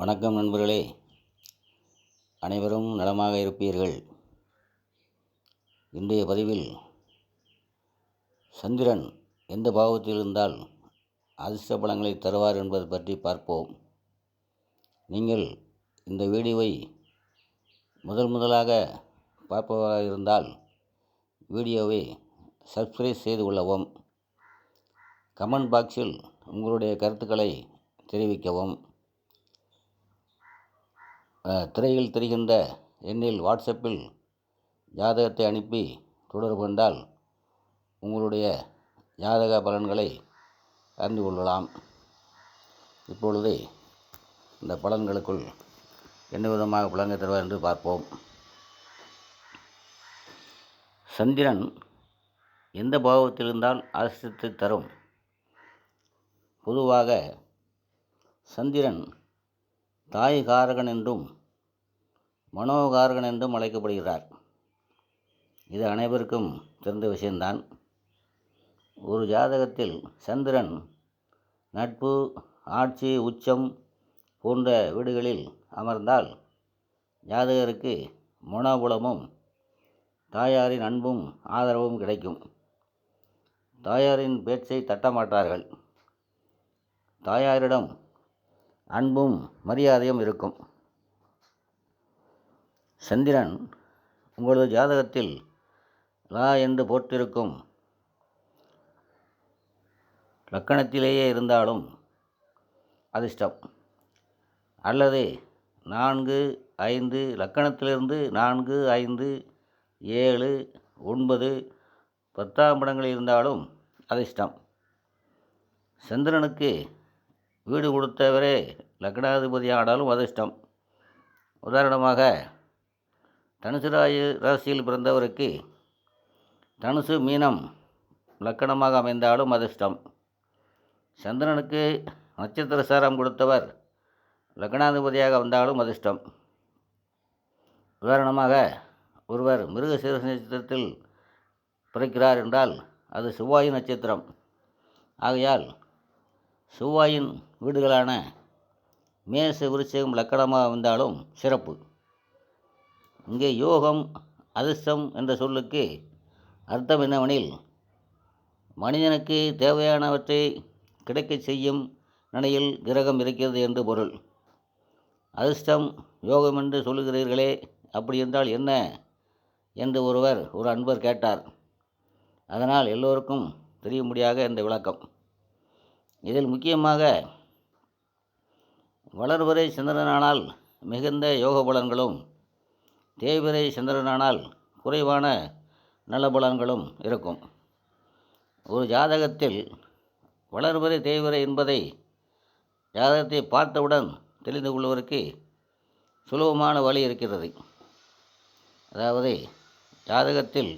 வணக்கம் நண்பர்களே. அனைவரும் நலமாக இருப்பீர்கள். இன்றைய பதிவில் சந்திரன் எந்த பாவத்தில் இருந்தால் அதிர்ஷ்ட பலங்களை தருவார் என்பது பற்றி பார்ப்போம். நீங்கள் இந்த வீடியோவை முதல் முதலாக பார்ப்பவராக இருந்தால் வீடியோவை சப்ஸ்கிரைப் செய்து கொள்ளவும் கமெண்ட் பாக்ஸில் உங்களுடைய கருத்துக்களை தெரிவிக்கவும். திரையில் தெரிகின்ற எண்ணில் வாட்ஸ்அப்பில் ஜாதகத்தை அனுப்பி தொடர்பு கொண்டால் உங்களுடைய ஜாதக பலன்களை அறிந்து கொள்ளலாம். இப்பொழுது இந்த பலன்களுக்குள் என்ன விதமாக பலன்கள் தருவார் என்று பார்ப்போம். சந்திரன் எந்த பாவத்தில் இருந்தால் தரும். பொதுவாக சந்திரன் தாய்காரகன் என்றும் மனோகாரகன் என்றும் அழைக்கப்படுகிறார். இது அனைவருக்கும் தெரிந்த விஷயம்தான். ஒரு ஜாதகத்தில் சந்திரன் நட்பு ஆட்சி உச்சம் போன்ற வீடுகளில் அமர்ந்தால் ஜாதகருக்கு மனோபுலமும் தாயாரின் அன்பும் ஆதரவும் கிடைக்கும். தாயாரின் பேச்சை தட்டமாட்டார்கள் தாயாரிடம் அன்பும் மரியாதையும் இருக்கும். சந்திரன் உங்களது ஜாதகத்தில் லா என்று போட்டிருக்கும் லக்கணத்திலேயே இருந்தாலும் அதிர்ஷ்டம். அல்லது நான்கு ஐந்து லக்கணத்திலிருந்து நான்கு ஐந்து ஏழு ஒன்பது பத்தாம் இடங்களில் இருந்தாலும் அதிர்ஷ்டம். சந்திரனுக்கு வீடு கொடுத்தவரே லக்னாதிபதி ஆனாலும் அதிர்ஷ்டம் உதாரணமாக தனுசு ராசி ராசியில் பிறந்தவருக்கு தனுசு மீனம் லக்கணமாக அமைந்தாலும் அதிர்ஷ்டம் சந்திரனுக்கு நட்சத்திர சாரம் கொடுத்தவர் லக்னாதிபதியாக வந்தாலும் அதிர்ஷ்டம் உதாரணமாக ஒருவர் மிருகசீர நட்சத்திரத்தில் பிறக்கிறார் என்றால் அது செவ்வாயின் நட்சத்திரம். ஆகையால் செவ்வாயின் வீடுகளான மேச விருச்சகம் லக்கணமாக வந்தாலும் சிறப்பு. இங்கே யோகம் அதிர்ஷ்டம் என்ற சொல்லுக்கு அர்த்தம் என்னவெனில் மனிதனுக்கு தேவையானவற்றை கிடைக்கச் செய்யும் நிலையில் கிரகம் இருக்கிறது என்று பொருள். அதிர்ஷ்டம் யோகம் என்று சொல்லுகிறீர்களே அப்படி என்றால் என்ன? என்று ஒருவர் ஒரு அன்பர் கேட்டார். அதனால் எல்லோருக்கும் தெரியும்படியாக இந்த விளக்கம். இதில் முக்கியமாக வளர்வரை சந்திரனானால் மிகுந்த யோக பலன்களும் தேய்வரை சந்திரனானால் குறைவான நல்ல பலன்களும் இருக்கும். ஒரு ஜாதகத்தில் வளர்வரை தேய்வரை என்பதை ஜாதகத்தை பார்த்தவுடன் தெரிந்து கொள்வதற்கு சுலபமான வழி இருக்கிறது. அதாவது ஜாதகத்தில்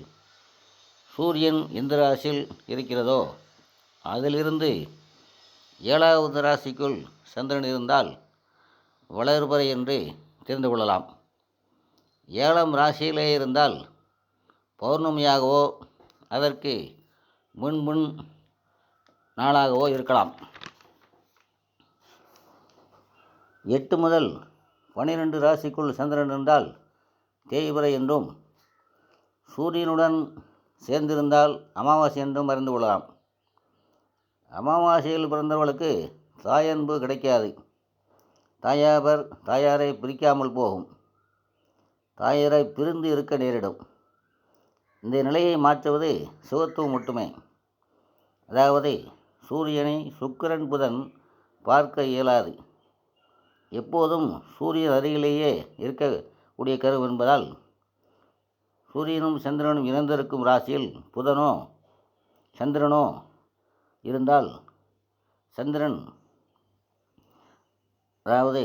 சூரியன் எந்த ராசியில் இருக்கிறதோ அதிலிருந்து ஏழாவது ராசிக்குள் சந்திரன் இருந்தால் வளர்பறை என்று தெரிந்து கொள்ளலாம். ஏழாம் ராசியிலே இருந்தால் பௌர்ணமியாகவோ அதற்கு முன் முன் நாளாகவோ இருக்கலாம். எட்டு முதல் பனிரெண்டு ராசிக்குள் சந்திரன் இருந்தால் தேய்பிறை என்றும் சூரியனுடன் சேர்ந்திருந்தால் அமாவாசை என்றும் அறிந்து கொள்ளலாம். அமாவாசையில் பிறந்தவர்களுக்கு தாயன்பு கிடைக்காது. தாயாவர் தாயாரை பிரிக்காமல் போகும். தாயாரை பிரிந்து இருக்க நேரிடும். இந்த நிலையை மாற்றுவது சிவத்துவம் மட்டுமே. அதாவது சூரியனை சுக்கிரன் புதன் பார்க்க இயலாது. எப்போதும் சூரியன் அருகிலேயே இருக்கக்கூடிய கருவு என்பதால் சூரியனும் சந்திரனும் இணைந்திருக்கும் ராசியில் புதனோ சந்திரனோ இருந்தால் சந்திரன் அதாவது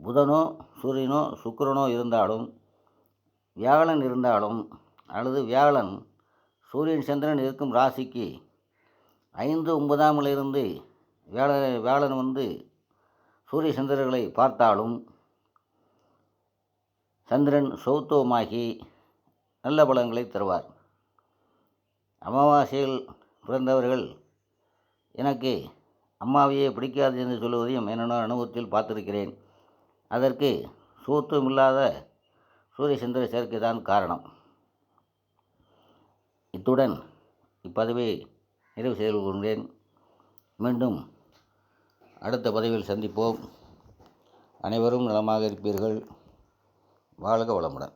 புதனோ சூரியனோ சுக்கிரனோ இருந்தாலும் வியாழன் இருந்தாலும் அல்லது வியாழன் சூரியன் சந்திரன் இருக்கும் ராசிக்கு ஐந்து ஒன்பதாமிலிருந்து வியாழ வியாழன் வந்து சூரிய சந்திரர்களை பார்த்தாலும் சந்திரன் சௌத்துவமாகி நல்ல பலன்களை தருவார். அமாவாசையில் பிறந்தவர்கள் எனக்கு அம்மாவையே பிடிக்காது என்று சொல்வதையும் என்னென்ன அனுபவத்தில் பார்த்திருக்கிறேன். அதற்கு சூத்தும் இல்லாத சூரிய சந்திர சேர்க்கை தான் காரணம். இத்துடன் இப்பதவியை நிறைவு செய்து கொள்கிறேன். மீண்டும் அடுத்த பதவியில் சந்திப்போம். அனைவரும் நலமாக இருப்பீர்கள். வாழ்க வளமுடன்.